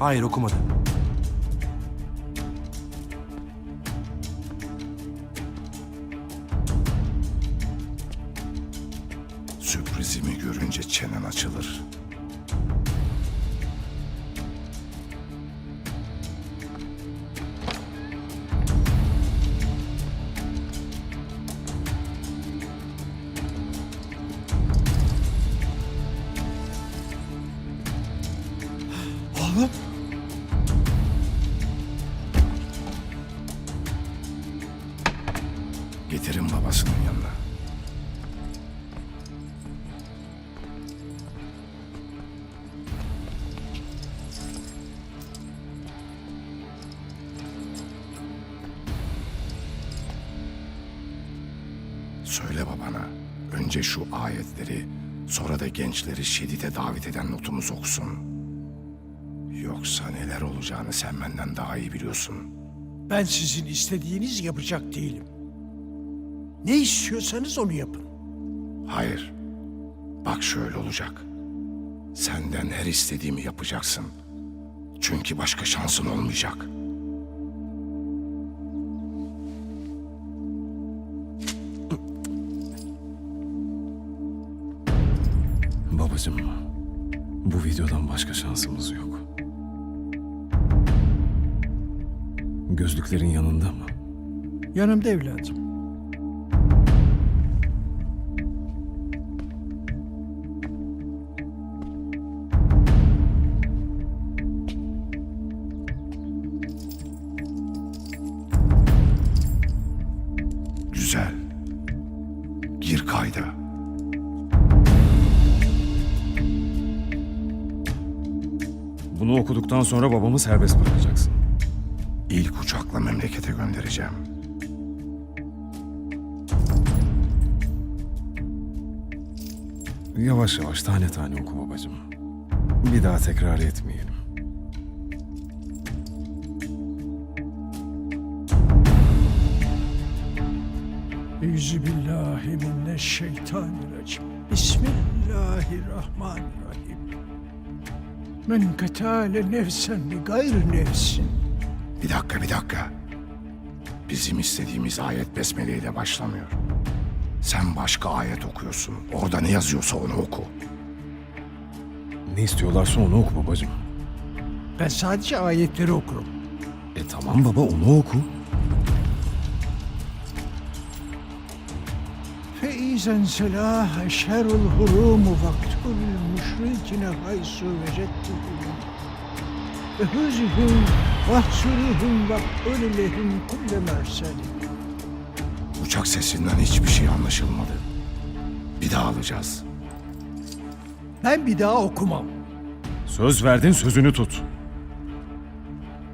Hayır okumadı. Sürprizimi görünce çenen açılır. Getirin babasının yanına. Söyle babana. Önce şu ayetleri, sonra da gençleri şedide davet eden notumuz okusun. Yoksa neler olacağını sen benden daha iyi biliyorsun. Ben sizin istediğiniz yapacak değilim. Ne istiyorsanız onu yapın. Hayır. Bak şöyle olacak. Senden her istediğimi yapacaksın. Çünkü başka şansın olmayacak. Babacım, bu videodan başka şansımız yok. Gözlüklerin yanında mı? Yanımda evladım. Kayda. Bunu okuduktan sonra babamı serbest bırakacaksın. İlk uçakla memlekete göndereceğim. Yavaş yavaş tane tane oku babacım. Bir daha tekrar etmeyelim. Euzubillahimineşşeytanirracim. Bismillahirrahmanirrahim. Men katale nefsen bi gayri nefsin. Bir dakika, bir dakika. Bizim istediğimiz ayet besmele ile başlamıyor. Sen başka ayet okuyorsun. Orada ne yazıyorsa onu oku. Ne istiyorlarsa onu oku babacım. Ben sadece ayetleri okurum. E tamam baba onu oku. Feizen selah şerul hurumu vaktul müşrikine haysu vecettuhum. Ve huzihum vahsuruhum vaktul lehum kulle merseli. Uçak sesinden hiçbir şey anlaşılmadı. Bir daha alacağız. Ben bir daha okumam. Söz verdin sözünü tut.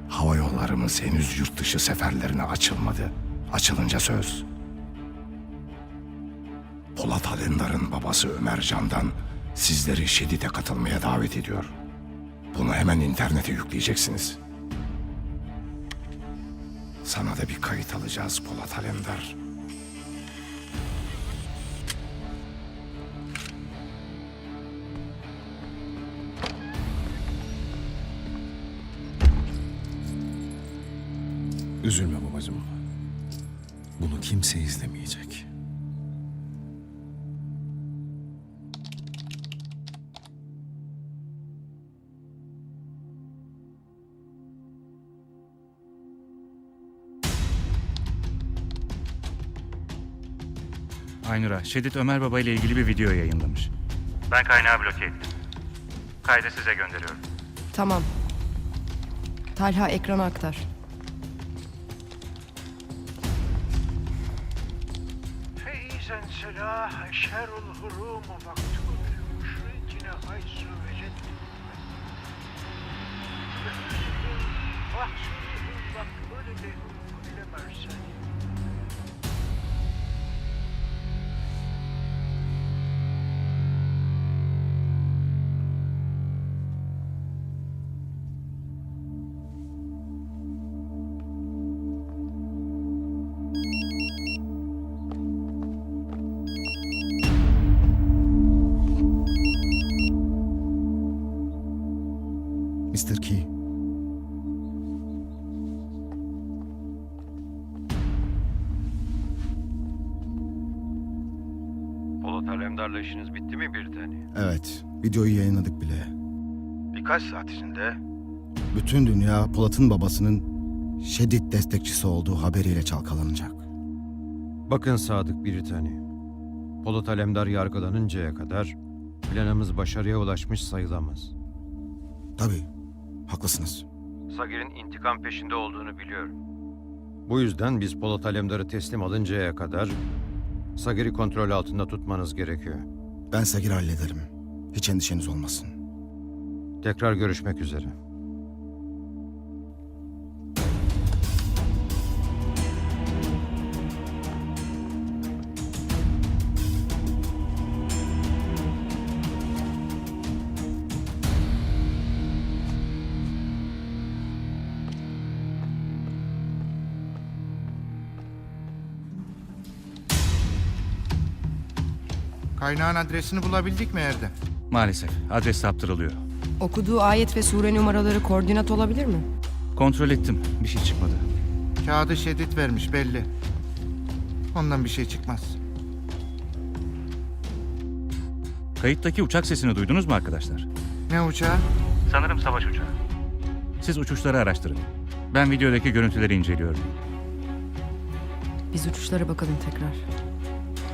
Hava yollarımız henüz yurt dışı seferlerine açılmadı. Açılınca söz. Polat Alemdar'ın babası Ömer Can'dan sizleri Şedid'e katılmaya davet ediyor. Bunu hemen internete yükleyeceksiniz. Sana da bir kayıt alacağız Polat Alemdar. Üzülme babacım. Bunu kimse izlemeyecek. Aynur'a, Şedid Ömer Baba ile ilgili bir video yayınlamış. Ben kaynağı bloke ettim. Kaydı size gönderiyorum. Tamam. Talha ekrana aktar. Feizen selah şerul hurumu vaktul müşrikine haysu vecettuhum. Ve huzihum vahsuruhum vaktul lehum kulle Mr. Key. Polat Alemdar'la işiniz bitti mi bir tane? Evet, videoyu yayınladık bile. Birkaç saat içinde... Bütün dünya Polat'ın babasının şiddet destekçisi olduğu haberiyle çalkalanacak. Bakın Sadık Biritani. Polat Alemdar yargılanıncaya kadar planımız başarıya ulaşmış sayılamaz. Tabii haklısınız. Sagir'in intikam peşinde olduğunu biliyorum. Bu yüzden biz Polat Alemdar'ı teslim alıncaya kadar Sagir'i kontrol altında tutmanız gerekiyor. Ben Sagir hallederim. Hiç endişeniz olmasın. Tekrar görüşmek üzere. Kaynağın adresini bulabildik mi Erdem? Maalesef adres saptırılıyor. Okuduğu ayet ve sure numaraları koordinat olabilir mi? Kontrol ettim. Bir şey çıkmadı. Kağıdı şiddet vermiş belli. Ondan bir şey çıkmaz. Kayıttaki uçak sesini duydunuz mu arkadaşlar? Ne uçağı? Sanırım savaş uçağı. Siz uçuşları araştırın. Ben videodaki görüntüleri inceliyorum. Biz uçuşlara bakalım tekrar.